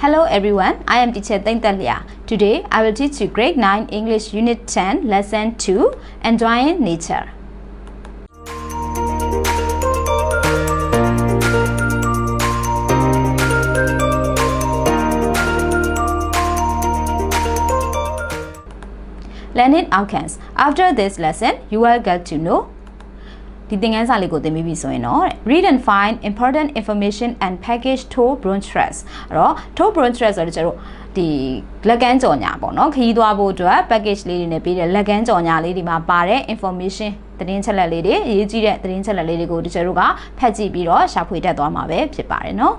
Hello everyone, I am teacher Teng Today I will teach you grade 9 English Unit 10 Lesson 2 Enjoying Nature. Learning outcomes. After this lesson, you will get to know ဒီသင်ခန်းစာလေးကိုသင်ပြီးပြီဆိုရင်တော့ read and find important information and package to brochures အဲ့တော့ to brochures ဆိုတော့ကျတော့ဒီလက်ကမ်းကြော်ညာပေါ့နော်ခရီးသွားဖို့အတွက် package လေးတွေနဲ့ပြီးတဲ့လက်ကမ်းကြော်ညာလေးဒီမှာပါတဲ့ information သတင်းချက်လက်လေးတွေအရေးကြီးတဲ့သတင်းချက်လက်လေးတွေကိုဒီကျတို့ကဖတ်ကြည့်ပြီးတော့ရှာဖွေတတ်သွားမှာပဲဖြစ်ပါတယ်နော်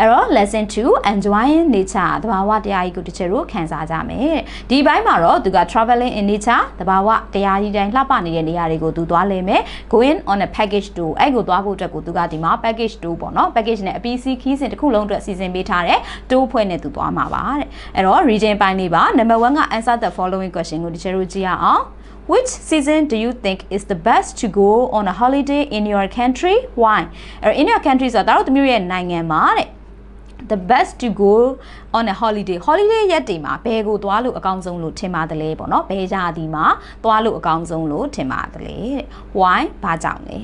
အဲ့တော့ lesson 2 enjoying nature တဘာဝတရားကြီးကိုတချို့တို့ခန်းစားကြမယ်ဒီဘိုင်းမှာတော့သူက traveling in nature တဘာဝတရားကြီးတိုင်းလှပနေတဲ့နေရာတွေကိုသူသွားလဲမယ် going on a package tour အဲ့ကိုသွားဖို့အတွက်ကိုသူကဒီမှာ package tour ပေါ့နော် package နဲ့အပီးစီးခီးစဉ်တစ်ခုလုံးအတွက်စီစဉ်ပေးထားတဲ့ tour ဖွဲ့နဲ့သူသွားမှာပါတဲ့အဲ့တော့ region ပိုင်းလေးပါ number 1က answer the following question ကိုတချို့တို့ကြည့်ရအောင် Which season do you think is the best to go on a holiday in your country? Why? အဲ့ in your country ဆိုတာတို့တို့ရဲ့နိုင်ငံမှာတဲ့ the best to go on a holiday holiday ရက်တွေမှာဘယ်ကိုသွားလို့အကောင်းဆုံးလို့ထင်ပါတယ်လဲပေါ့နော်ဘယ်ရာသီမှာသွားလို့အကောင်းဆုံးလို့ထင်ပါတယ်တဲ့ why ဘာကြောင့်လဲ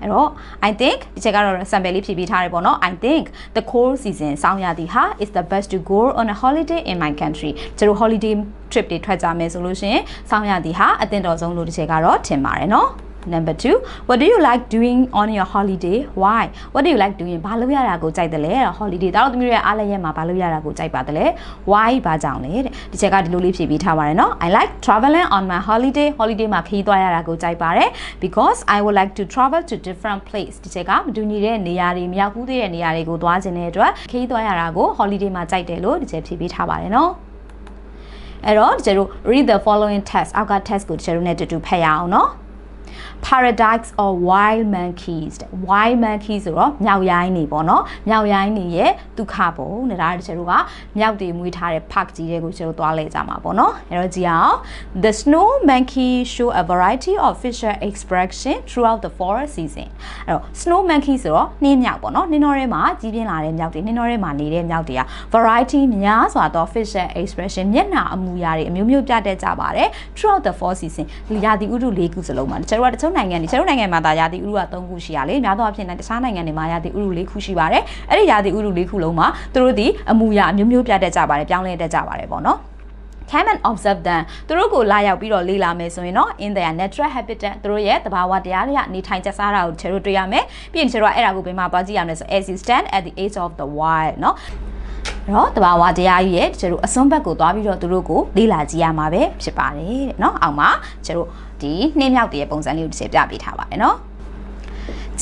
အဲ့တော့ I think ဒီချက်ကတော့ sample လေးဖြည့်ပေးထားတယ်ပေါ့နော် I think the cold season ဆောင်းရာသီဟာ is the best to go on a holiday in my country ကျတို့ holiday trip တွေထွက်ကြမယ်ဆိုလို့ရှိရင်ဆောင်းရာသီဟာအသင့်တော်ဆုံးလို့ဒီချက်ကတော့ထင်ပါတယ်နော် Number 2 what do you like doing on your holiday why what do you like doing ဘာလုပ်ရတာကိုကြိုက်တယ်လဲ holiday တောက်သမီးရဲ့အားလည်းရက်မှာဘာလုပ်ရတာကိုကြိုက်ပါတယ်လဲ why ဘာကြောင့်လဲတဲ့ဒီချက်ကဒီလိုလေးဖြည့်ပေးထားပါတယ်เนาะ I like traveling on my holiday holiday မှာခရီးသွားရတာကိုကြိုက်ပါတယ် because I would like to travel to different place ဒီချက်ကမတူညီတဲ့နေရာတွေမြောက်ကူးတဲ့နေရာတွေကိုသွားခြင်းတဲ့အတွက်ခရီးသွားရတာကို holiday မှာကြိုက်တယ်လို့ဒီချက်ဖြည့်ပေးထားပါတယ်เนาะအဲ့တော့ကျတို့ read the following text အောက်က text ကိုကျတို့ ਨੇ တူတူဖတ်ရအောင်เนาะ paradise or wild monkeys wild monkeys ဆိုတော့မြောက်ရိုင်းနေပေါ့နော်မြောက်ရိုင်းနေရဲ့ဒုက္ခပုံနဲ့ဒါတချို့ကမြောက်တွေမွေးထားတဲ့ park ကြီးတွေကိုကျတို့သွားလဲကြမှာပေါ့နော်အဲ့တော့ကြည့်အောင် the snow monkey show a variety of facial expression throughout the forest season အဲ့တော့ snow monkey ဆိုတော့နှင်းမြောက်ပေါ့နော်နှင်းတော်ထဲမှာကြီးပြင်းလာတဲ့မြောက်တွေနှင်းတော်ထဲမှာနေတဲ့မြောက်တွေက variety များစွာသော facial expression မျက်နှာအမူအရာတွေအမျိုးမျိုးပြတတ်ကြပါတယ် throughout the forest season ဒီရာသီဥတု၄ခုစလုံးမှာတချို့ကတချိုနိုင်ငံတွေကျွန်တော်နိုင်ငံမှာဒါရာသီဥတုက3ခုရှိရလေများသောအားဖြင့်တခြားနိုင်ငံတွေမှာရာသီဥတု4ခုရှိပါတယ်အဲ့ဒီရာသီဥတု4ခုလုံးမှာသူတို့ဒီအမူအရာအမျိုးမျိုးပြတတ်ကြပါတယ်ပြောင်းလဲတတ်ကြပါတယ်ပေါ့နော် come and observe them သူတို့ကိုလာရောက်ပြီးတော့လေ့လာမယ်ဆိုရင်တော့ in their natural habitat သူတို့ရဲ့သဘာဝတရားတွေကနေထိုင်ကျစားတာကိုကျွန်တော်တွေ့ရမယ်ပြီးရင်ကျွန်တော်အဲ့ဒါကိုဘယ်မှာသွားကြည့်ရမလဲဆို as you stand at the edge of the wild เนาะအဲ့ တော့တဘာဝတရားကြီးရဲ့ကျွန်တော်အစွန်းဘက်ကိုသွားပြီးတော့သူတို့ကိုလေ့လာကြည့်ရမှာပဲဖြစ်ပါတယ်တဲ့เนาะအောက်မှာကျွန်တော်ဒီနှင်းမြောက်တည်းရဲ့ပုံစံလေးကိုတစ်ချက်ပြပေးထားပါတယ်เนาะ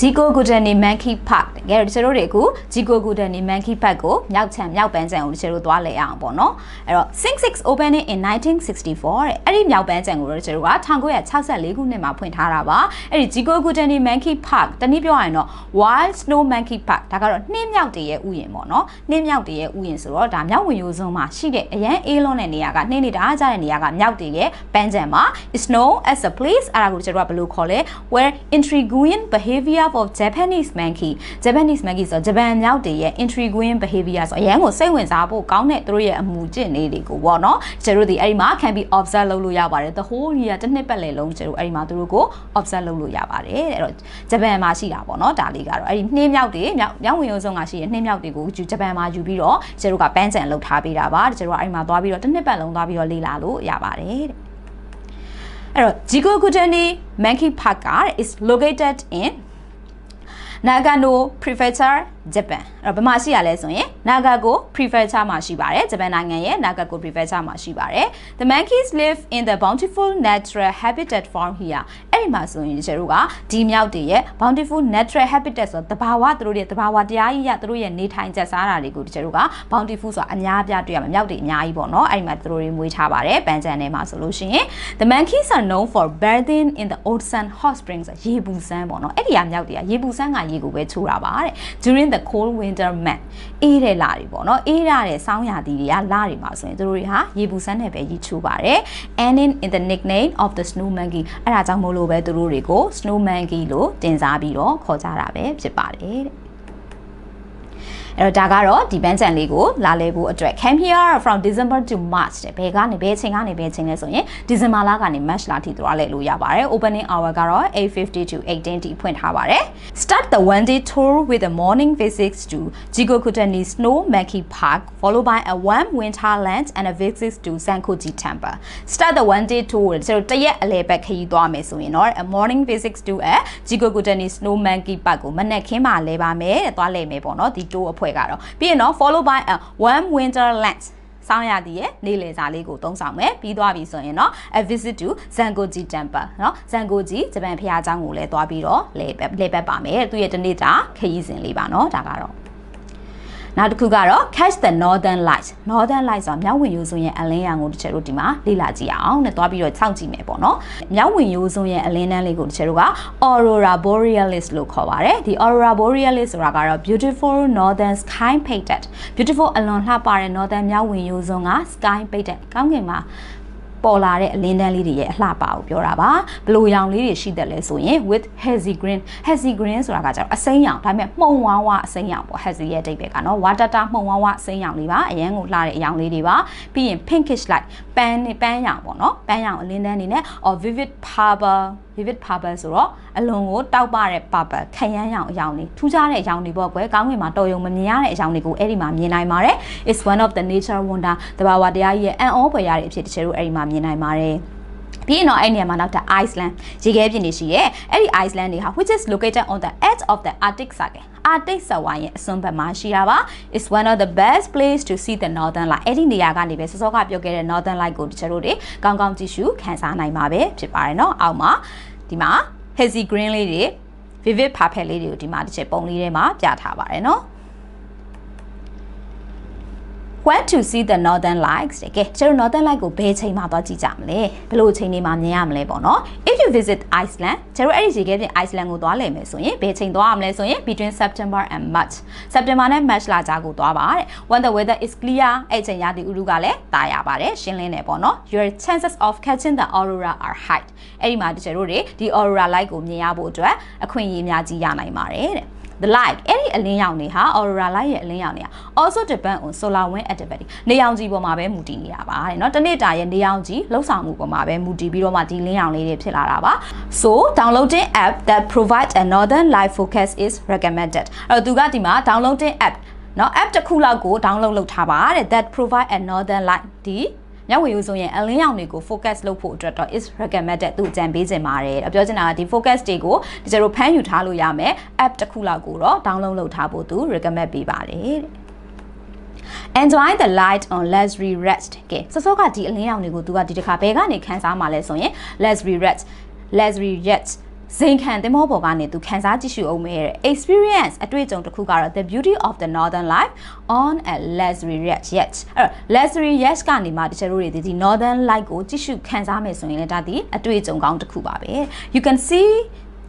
ဂျီကိုဂူဒန်နီမန်ကီဖတ်တကယ်တော့တို့တွေအခုဂျီကိုဂူဒန်နီမန်ကီဖတ်ကိုမြောက်ချံမြောက်ပန်းချံကိုတို့သွားလဲအောင်ပေါ့နော်အဲ့တော့ Sing 6 opening in 1964တဲ့အဲ့ဒီမြောက်ပန်းချံကိုတို့တို့က1964ခုနှစ်မှာဖွင့်ထားတာပါအဲ့ဒီဂျီကိုဂူဒန်နီမန်ကီဖတ်တနည်းပြောရရင်တော့ Wild Snow Monkey Park ဒါကတော့နှင်းမြောက်တည်းရဲ့ဥယျာဉ်ပေါ့နော်နှင်းမြောက်တည်းရဲ့ဥယျာဉ်ဆိုတော့ဒါမြောက်ဝင်ရိုးစွန်းမှာရှိတဲ့အရန်အေးလွန်းတဲ့နေရာကနှင်းနေတာကြတဲ့နေရာကမြောက်တည်းရဲ့ပန်းချံမှာ is known as a place အဲ့ဒါကိုတို့ကဘယ်လိုခေါ်လဲ where intriguing behavior of Japanese monkey Japanese monkey ဆိုဂျပန်မြောက်တွေရဲ့ intriguing behavior ဆိုအရန်ကိုစိတ်ဝင်စားဖို့ကောင်းတဲ့သူတို့ရဲ့အမူကျင့်လေးတွေကိုပေါ့နော်ကျတို့ဒီအဲ့ဒီမှာ can be observe လုပ်လို့ရပါတယ် the whole year တစ်နှစ်ပတ်လည်လုံးကျတို့အဲ့ဒီမှာသူတို့ကို observe လုပ်လို့ရပါတယ်အဲ့တော့ဂျပန်မှာရှိတာပေါ့နော်ဒါလေးကတော့အဲ့ဒီနှင်းမြောက်တွေမြောက်မြောက်ဝင်ရုံဆုံးကရှိရဲ့နှင်းမြောက်တွေကိုဂျပန်မှာယူပြီးတော့ကျတို့ကပန်းချံလုပ်ထားပေးတာပါကျတို့ကအဲ့ဒီမှာသွားပြီးတော့တစ်နှစ်ပတ်လုံးသွားပြီးတော့လေ့လာလို့ရပါတယ်တဲ့အဲ့တော့ Jigokutani Monkey Park is located in Nagano Prefecture Japan အဲ့တော့ဘယ်မှာရှိရလဲဆိုရင် Nagago Prefecture မှာရှိပါတယ်ဂျပန်နိုင်ငံရဲ့ Nagago Prefecture မှာရှိပါတယ် The monkeys live in the bountiful natural habitat form here အဲ့ဒီမှာဆိုရင်ကျတို့ကဒီမြောက်တွေရဲ့ bountiful natural habitat ဆိုတဘာဝသူတို့ရဲ့တဘာဝတရားကြီးရသူတို့ရဲ့နေထိုင်ကျစားတာတွေကိုကျတို့က bountiful ဆိုတာအများပြတွေ့ရမှာမြောက်တွေအများကြီးပေါ့နော်အဲ့ဒီမှာသူတို့တွေမွေးထားပါတယ်ပန်းချန်ထဲမှာဆိုလို့ရှိရင် The monkeys are known for bathing in the ocean hot springs ရေပူစမ်းပေါ့နော်အဲ့ဒီကမြောက်တွေကရေပူစမ်းကရေကိုပဲချိုးတာပါတဲ့ during the cold winter month အေးတဲ့လတွေပေါ့နော်အေးရတဲ့ဆောင်းရာသီတွေကလတွေမှာဆိုရင်တို့တွေဟာရေပူစမ်းနဲ့ပဲရေချိုးပါတယ် ending in the nickname of the snow monkey အဲ့ဒါကြောင့်မို့လို့ပဲတို့တွေကို snow monkey လို့တင်စားပြီးတော့ခေါ်ကြတာပဲဖြစ်ပါတယ်တဲ့ အဲ့တော့ဒါကတော့ဒီ band ချန်လေးကိုလာလဲဖို့အတွက် came here from December to March တဲ့ဘယ်ကနေဘယ်အချိန်ကနေဘယ်အချိန်လဲဆိုရင် December လကနေ March လထိသွားလဲလို့ရပါတယ် opening hour ကတော့8:50 to 8:10ထိဖွင့်ထားပါတယ် start the one day tour with a morning visits to Jigokutani Snow Monkey Park followed by a warm winter lunch and a visit to Sankoji Temple start the one day tour ကျွန်တော်တရက်အလဲပတ်ခရီးသွားမယ်ဆိုရင်တော့ a morning visits to a Jigokutani Snow Monkey Park ကိုမနက်ခင်းမှာလဲပါမယ်တဲ့သွားလဲမယ်ပေါ့နော်ဒီ tour အဖွဲကတော့ပြီးရင်တော့ follow by a warm winter lunch စောင်းရသည်ရဲ့နေလေစာလေးကိုသုံးဆောင်မယ်ပြီးသွားပြီဆိုရင်တော့ a visit to Zangoji Temple เนาะ Zangoji ဂျပန်ဖျားเจ้าကိုလည်းသွားပြီးတော့လဲလဲပတ်ပါမယ်သူရဲ့တနေ့တာခရီးစဉ်လေးပါเนาะဒါကတော့ နောက်တစ်ခုကတော့ catch the northern lights northern lights ဆိုတာမြောက်ဝင်ရိုးစွန်းရဲ့အလင်းရောင်ကိုတစ်ချက်တို့ဒီမှာလေ့လာကြည့်အောင်နဲ့သွားပြီးတော့စောင့်ကြည့်မယ်ပေါ့နော်မြောက်ဝင်ရိုးစွန်းရဲ့အလင်းတန်းလေးကိုတစ်ချက်တို့က aurora borealis လို့ခေါ်ပါတယ်ဒီ aurora borealis ဆိုတာကတော့ beautiful northern sky painted beautiful အလွန်လှပတဲ့ northern မြောက်ဝင်ရိုးစွန်းက sky painted ကောင်းကင်မှာ ပေါ်လာတဲ့အလင်းတန်းလေးတွေရဲ့အလှပကိုပြောတာပါဘလို့ရောင်လေးတွေရှိတယ်လဲဆိုရင် with hazy green hazy green ဆိုတာကကျတော့အစိမ်းရောင်ဒါပေမဲ့မှုံဝါးဝါအစိမ်းရောင်ပေါ့ hazy ရဲ့အဓိပ္ပာယ်ကနော် water တာမှုံဝါးဝါအစိမ်းရောင်လေးပါအရန်ကိုလှတဲ့အရောင်လေးတွေပါပြီးရင် pinkish light ပန်းနဲ့ပန်းရောင်ပေါ့နော်ပန်းရောင်အလင်းတန်းနေနဲ့ or vivid purple vivid purple ဆိုတော့အလွန်ကိုတောက်ပတဲ့ purple ခရမ်းရောင်အရောင်လေးထူးခြားတဲ့အရောင်တွေပေါ့ကွယ်ကောင်းကင်မှာတော်ရုံမမြင်ရတဲ့အရောင်တွေကိုအဲ့ဒီမှာမြင်နိုင်ပါတယ် is one of the nature wonder တဘာဝတရားကြီးရဲ့အံ့ဩဖွယ်ရတဲ့အဖြစ်တစ်ချက်တို့အဲ့ဒီမှာမြင်နိုင်ပါတယ်ပြီးရင်တော့အဲ့နေရာမှာနောက်ထပ် Iceland ရေခဲပြင်နေရှိရဲ့အဲ့ဒီ Iceland တွေဟာ which is located on the edge of the Arctic Circle Arctic ဆဝိုင်းရဲ့အစွန်းဘက်မှာရှိတာပါ is one of the best place to see the northern light အဲ့ဒီနေရာကနေပဲစောစောကပြောခဲ့တဲ့ northern light ကိုတချို့တွေကောင်းကောင်းကြည့်ရှုခန်းစားနိုင်မှာပဲဖြစ်ပါတယ်เนาะအောက်မှာ ဒီမှာ hazy green လေးတွေ vivid purple လေးတွေကိုဒီမှာတစ်ချက်ပုံလေးထဲမှာပြထားပါတယ်နော်။ when to see the northern lights တကယ်ကျွန်တော် northern light ကိုဘယ်ချိန်မှသွားကြည့်ကြမလဲဘယ်လိုချိန်နေမှမြင်ရမလဲပေါ့နော် if you visit Iceland ကျွန်တော်အဲ့ဒီရေခဲပြင် Iceland ကိုသွားလည်မယ်ဆိုရင်ဘယ်ချိန်သွားရမလဲဆိုရင် between September and March September နဲ့ March လကြားကိုသွားပါတဲ့ when the weather is clear အဲ့ချိန်ရာသီဥတုကလည်းတာရပါတယ်ရှင်းလင်းတယ်ပေါ့နော် your chances of catching the aurora are high အဲ့ဒီမှာတချို့တို့တွေဒီ aurora light ကိုမြင်ရဖို့အတွက်အခွင့်အရေးများကြီးရနိုင်ပါတယ်တဲ့ the light အဲ့ဒီအလင်းရောင်တွေဟာ aurora light ရဲ့အလင်းရောင်တွေဟာ also depend on solar wind activity နေရောင်ခြည်ပေါ်မှာပဲမူတည်နေတာပါတဲ့เนาะတနေ့တာရဲ့နေရောင်ခြည်လှုပ်ဆောင်မှုပေါ်မှာပဲမူတည်ပြီးတော့မှဒီလင်းရောင်လေးတွေဖြစ်လာတာပါ so downloading app that provides a northern light focus is recommended အဲ့တော့သူကဒီမှာ downloading app เนาะ app တစ်ခုလောက်ကို download လုပ်ထားပါတဲ့ that provide a northern light ဒီ မျက်ဝေယူဆိုရင်အလင်းရောင်တွေကို focus လုပ်ဖို့အတွက်တော့ is recommended သူကြံပေးခြင်းပါတယ်။ပြောချင်တာကဒီ focus တွေကိုဒီကျတို့ဖမ်းယူထားလို့ရမယ် app တစ်ခုလောက်ကိုတော့ download လုပ်ထားဖို့သူ recommend ပေးပါတယ်တဲ့။ enjoy the light on luxury rest ကဲစောစောကဒီအလင်းရောင်တွေကိုသူကဒီတစ်ခါဘဲကနေခန်းစားမှာလဲဆိုရင် luxury rest luxury rest ဇိမ်ခံတင်မောပေါ်ကနေသူခန်းစားကြည့်ရှုအောင်မဲ့တဲ့ experience အတွေ့အကြုံတစ်ခုကတော့ the beauty of the northern life on a luxury yacht အဲ့တော့ luxury yacht ကနေမှတချို့တို့တွေဒီ northern light ကိုကြည့်ရှုခန်းစားမယ်ဆိုရင်လည်းဒါဒီအတွေ့အကြုံကောင်းတစ်ခုပါပဲ you can see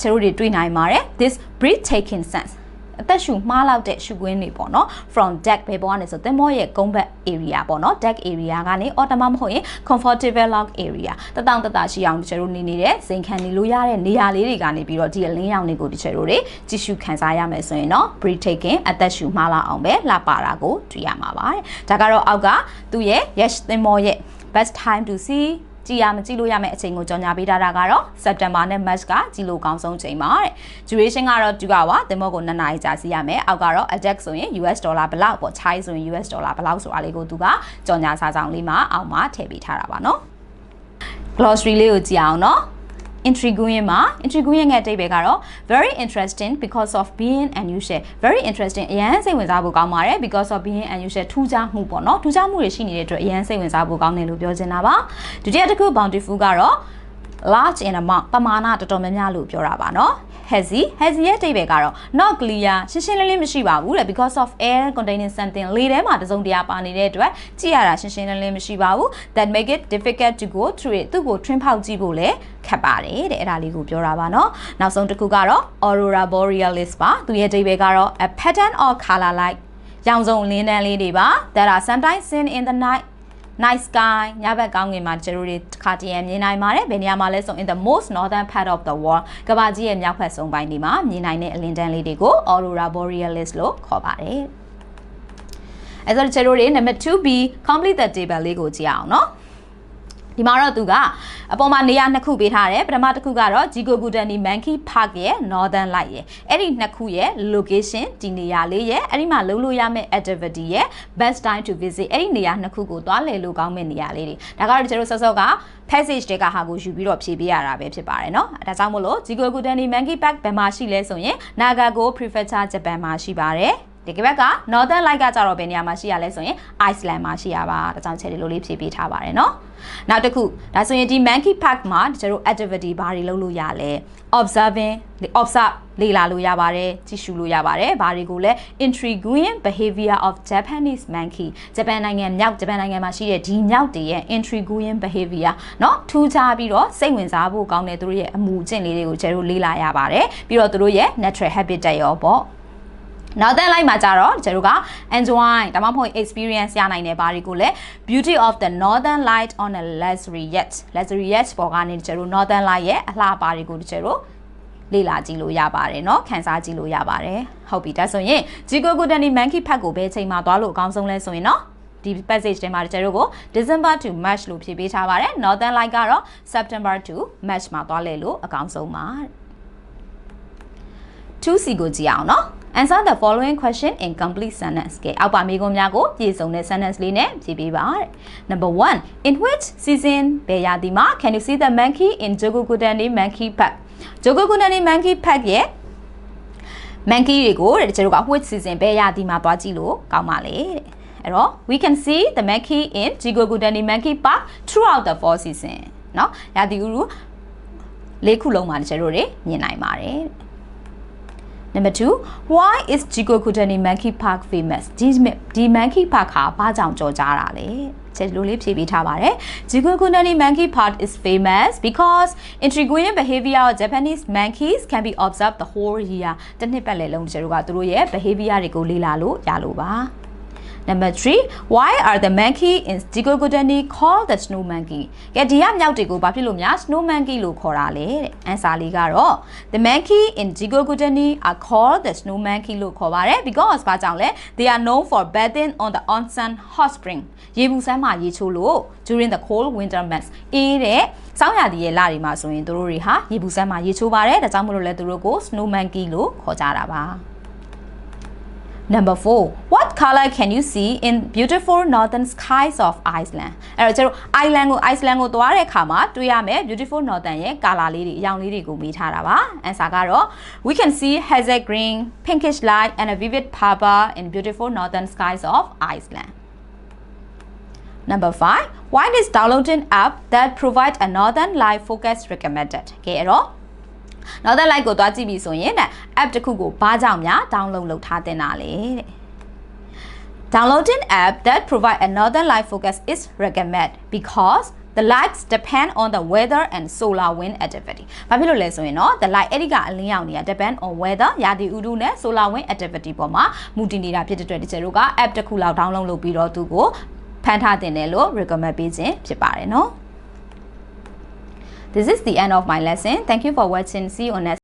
ကျတို့တွေတွေ့နိုင်ပါတယ် this breathtaking sense အသက်ရှူမှားလောက်တဲ့ရှူကွင်းတွေပေါ့နော် from deck ဘယ်ပေါ်ကနေဆိုသင်္ဘောရဲ့ကုန်းဘက် area ပေါ့နော် deck area ကနေ or တမမဟုတ်ရင် comfortable log area တတောင်တတရှိအောင်တချို့တို့နေနေတဲ့စိန်ခံနေလို့ရတဲ့နေရာလေးတွေကနေပြီးတော့ဒီအလင်းရောင်တွေကိုတချို့တို့တွေကြည့်ရှုခံစားရမယ်ဆိုရင်တော့ breath taking အသက်ရှူမှားလောက်အောင်ပဲလှပတာကိုတွေ့ရမှာပါတဲ့ဒါကတော့အောက်ကသူ့ရဲ့ yes သင်္ဘောရဲ့ best time to see ကြည်ရမကြည့်လို့ရမယ့်အချိန်ကိုကြော်ညာပေးထားတာကတော့ September နဲ့ March ကကြည်လို့ကောင်းဆုံးချိန်ပါတဲ့ duration ကတော့တူကပါသင်္ဘောကို2နာရီကြာစီးရမယ်အောက်ကတော့ attack ဆိုရင် US ဒေါ်လာဘလောက်ပေါ့ chai ဆိုရင် US ဒေါ်လာဘလောက်ဆိုတာလေးကိုသူကကြော်ညာစာဆောင်လေးမှာအောက်မှာထည့်ပေးထားတာပါနော် glossary လေးကိုကြည့်အောင်နော် intriguing မှာ intriguing ရဲ့အတိတ်ပဲကတော့ very interesting because of being unusual very interesting အရန်စိတ်ဝင်စားဖို့ကောင်းပါတယ် because of being unusual ထူးခြားမှုပေါ့နော်ထူးခြားမှုတွေရှိနေတဲ့အတွက်အရန်စိတ်ဝင်စားဖို့ကောင်းတယ်လို့ပြောချင်တာပါဒုတိယတစ်ခု bountiful ကတော့ large in amount ပမာဏတော်တော်များများလို့ပြောတာပါနော် hazy hazy ရဲ့အဓိပ္ပာယ်ကတော့ not clear ရှင်းရှင်းလင်းလင်းမရှိပါဘူးတဲ့ because of air containing something လေထဲမှာတစုံတရာပါနေတဲ့အတွက်ကြည့်ရတာရှင်းရှင်းလင်းလင်းမရှိပါဘူး that make it difficult to go through it သူ့ကို twin ဖောက်ကြည့်ဖို့လည်းခက်ပါတယ်တဲ့အဲ့ဒါလေးကိုပြောတာပါနော်နောက်ဆုံးတစ်ခုကတော့ aurora borealis ပါသူရဲ့အဓိပ္ပာယ်ကတော့ a pattern of color like ရောင်စုံလင်းတန်းလေးတွေပါ that are sometimes seen in the night night sky ညဘက်ကောင်းကင်မှာကျတို့တွေတစ်ခါတည်းမြင်နိုင်ပါတယ်ဘယ်နေရာမှာလဲဆို in the most northern part of the world ကမ္ဘာကြီးရဲ့မြောက်ဘက်ဆုံးပိုင်းဒီမှာမြင်နိုင်တဲ့အလင်းတန်းလေးတွေကို aurora borealis လို့ခေါ်ပါတယ်အဲဆိုတော့ကျွန်တော်တို့ number 2b complete the table လေးကိုကြည့်အောင်နော် ဒီမှာတော့သူကအပေါ်မှာနေရာနှစ်ခုပေးထားတယ်ပထမတစ်ခုကတော့ Jigokudani Monkey Park ရဲ့ Northern Light ရဲ့အဲ့ဒီနှစ်ခုရဲ့ location ဒီနေရာလေးရဲ့အဲ့ဒီမှာလုပ်လို့ရမယ့် activity ရဲ့ best time to visit အဲ့ဒီနေရာနှစ်ခုကိုသွားလည်လို့ကောင်းမယ့်နေရာလေးတွေဒါကတော့ကျွန်တော်ဆော့ဆော့က passage တွေကဟာကိုယူပြီးတော့ဖြည့်ပေးရတာပဲဖြစ်ပါတယ်เนาะအဲဒါကြောင့်မို့လို့ Jigokudani Monkey Park ဘယ်မှာရှိလဲဆိုရင် Nagago Prefecture Japan မှာရှိပါတယ် ဒီကဘက်က Northern Light ကကြတော့ဘယ်နေရာမှာရှိရလဲဆိုရင် Iceland မှာရှိရပါဒါကြောင့်ချက်လေးလိုလေးဖြည့်ပေးထားပါတယ်เนาะနောက်တစ်ခုဒါဆိုရင်ဒီ Monkey Park မှာကျွန်တော် activity ဘာတွေလုပ်လို့ရလဲ observing observe လေ့လာလို့ရပါတယ်ကြည့်ရှုလို့ရပါတယ်ဘာတွေကိုလဲ intriguing behavior of Japanese monkey ဂျပန်နိုင်ငံမြောက်ဂျပန်နိုင်ငံမှာရှိတဲ့ဒီမြောက်တွေရဲ့ intriguing behavior เนาะထူးခြားပြီးတော့စိတ်ဝင်စားဖို့ကောင်းတဲ့သူတို့ရဲ့အမှုအကျင့်လေးတွေကိုကျွန်တော်လေ့လာရပါတယ်ပြီးတော့သူတို့ရဲ့ natural habitat ရောပေါ့ နောက်တဲ့ line မှာကြတော့ကျွန်တော်က enjoy ဒါမှမဟုတ် experience ရနိုင်တဲ့ဘာတွေကိုလဲ beauty of the northern light on a luxury yacht luxury yacht ပေါ်ကနေကျွန်တော် northern light ရဲ့အလှပါတွေကိုကျွန်တော်လေ့လာကြည့်လို့ရပါတယ်เนาะခန်းစားကြည့်လို့ရပါတယ်ဟုတ်ပြီဒါဆိုရင် Jigokudani Monkey Park ကိုဘယ်ချိန်မှာသွားလို့အကောင်းဆုံးလဲဆိုရင်เนาะဒီ passage ထဲမှာကျွန်တော်တို့ကို December to March လို့ဖြည့်ပေးထားပါတယ် Northern Light ကတော့ September to March မှာသွားလဲလို့အကောင်းဆုံးပါ 2C ကိုကြည့်အောင်เนาะ Answer the following question in complete sentence ကဲအောက်ပါမေးခွန်းများကိုပြည့်စုံတဲ့ sentence လေးနဲ့ဖြည့်ပေးပါတဲ့ Number 1 In which season ဘယ်ရာသီမှာ Can you see the monkey in Jogokudani Monkey Park Jogokudani Monkey Park ရဲ့ monkey တွေကိုတဲ့ကျွန်တော်တို့က which season ဘယ်ရာသီမှာသွားကြည့်လို့ကောင်းပါလေတဲ့အဲ့တော့ we can see the monkey in Jigokudani Monkey Park throughout the four season เนาะရာသီဥတုလေးခုလုံးမှာကျွန်တော်တို့မြင်နိုင်ပါတယ် Number 2 why is Jigokudani Monkey Park famous ဒီဒီ Monkey Park ဟာဘာကြောင့်ကြော်ကြားတာလဲချက်လိုလေးဖြည့်ပေးထားပါတယ် Jigokudani Monkey Park is famous because intriguing behavior of Japanese monkeys can be observed the whole year တစ်နှစ်ပတ်လည်လုံးကျွန်တော်တို့ကသူတို့ရဲ့ behavior တွေကိုလေ့လာလို့ရလို့ပါ Number 3 why are the monkey in Jigokudani called the snow monkey ကဲဒီကမြောက်တွေကိုဘာဖြစ်လို့များ snow monkey လို့ခေါ်တာလဲတဲ့ answer လေးကတော့ the monkey in Jigokudani are called the snow monkey လို့ခေါ်ပါတယ် because ဘာကြောင့်လဲ they are known for bathing on the onsen hot spring ရေဘူးစမ်းမှာရေချိုးလို့ during the cold winter months အေးတဲ့စောင်းရာသီရဲ့လတွေမှာဆိုရင်တို့တွေဟာရေဘူးစမ်းမှာရေချိုးပါတယ်ဒါကြောင့်မလို့လဲသူတို့ကို snow monkey လို့ခေါ်ကြတာပါ Number 4 What color can you see in beautiful northern skies of Iceland အဲ့တော့ကျတို့ Iceland ကို Iceland ကိုသွားတဲ့အခါမှာတွေ့ရမယ် beautiful northern ရဲ့ color လေးတွေအရောင်လေးတွေကိုမေးထားတာပါ answer ကတော့ we can see hazel green pinkish light and a vivid purple in beautiful northern skies of Iceland Number 5 Why is downloading app that provide a northern light focus recommended ကဲအဲ့တော့ နောက်တဲ့ like ကိုသွားကြည့်ပြီဆိုရင်တဲ့ app တစ်ခုကိုဘာကြောင့်များ download လုပ်ထားတင်တာလဲတဲ့ Downloading app that provide a northern light focus is recommended because the lights depend on the weather and solar wind activity ။ဘာဖြစ်လို့လဲဆိုရင်တော့ the light အဲ့ဒီကအလင်းရောင်တွေက depend on weather ရာသီဥတုနဲ့ solar wind activity ပေါ်မှာမူတည်နေတာဖြစ်တဲ့အတွက်ဒီကျတို့က app တစ်ခုလောက် download လုပ်ပြီးတော့သူကိုဖန်ထားတင်တယ်လို့ recommend ပေးခြင်းဖြစ်ပါတယ်နော်။ This is the end of my lesson. Thank you for watching. See you on next